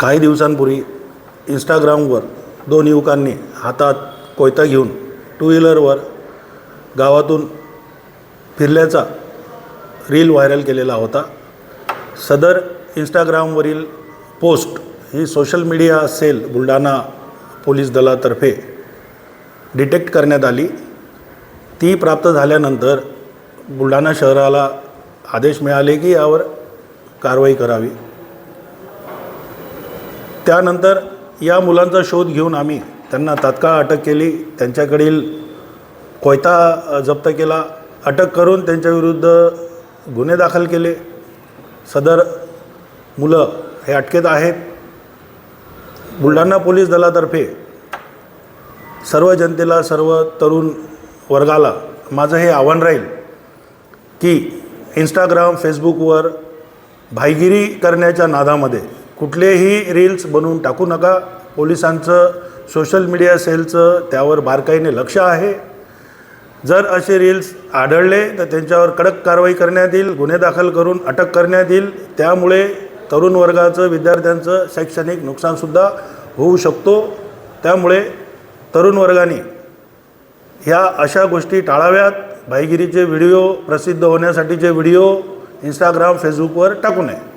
काही दिवसांपूर्वी इंस्टाग्रामवर दोन युवकांनी हातात कोयता घेऊन टू व्हीलरवर गावातून फिरल्याचा रील व्हायरल केलेला होता. सदर इंस्टाग्रामवरील पोस्ट ही social media cell Buldhana police दलातर्फे डिटेक्ट करण्यात आली. ती प्राप्त झाल्यानंतर बुलढाणा शहराला आदेश मिळाले की यावर कारवाई करावी. त्यानंतर या मुलांचा शोध घेऊन आम्ही त्यांना तात्काळ अटक केली. त्यांच्याकडील कोयता जप्त केला. अटक करून त्यांच्याविरुद्ध गुन्हे दाखल केले. सदर मुलं हे अटकेत आहेत. बुलढाणा पोलीस दलातर्फे सर्व जनतेला सर्व तरुण वर्गाला माझं हे आव्हान राहील की इंस्टाग्राम फेसबुकवर भाईगिरी करण्याच्या नादामध्ये कुठलेही रील्स बनवून टाकू नका. पोलिसांचं सोशल मीडिया सेलचं त्यावर बारकाईने लक्ष आहे. जर असे रील्स आढळले तर त्यांच्यावर कडक कारवाई करण्यात येईल गुन्हे दाखल करून अटक करण्यात येईल. त्यामुळे तरुण वर्गाचं विद्यार्थ्यांचं शैक्षणिक नुकसानसुद्धा होऊ शकतो. त्यामुळे तरुण वर्गाने ह्या अशा गोष्टी टाळाव्यात. भाईगिरीचे व्हिडिओ प्रसिद्ध होण्यासाठीचे व्हिडिओ इंस्टाग्राम फेसबुकवर टाकू नये.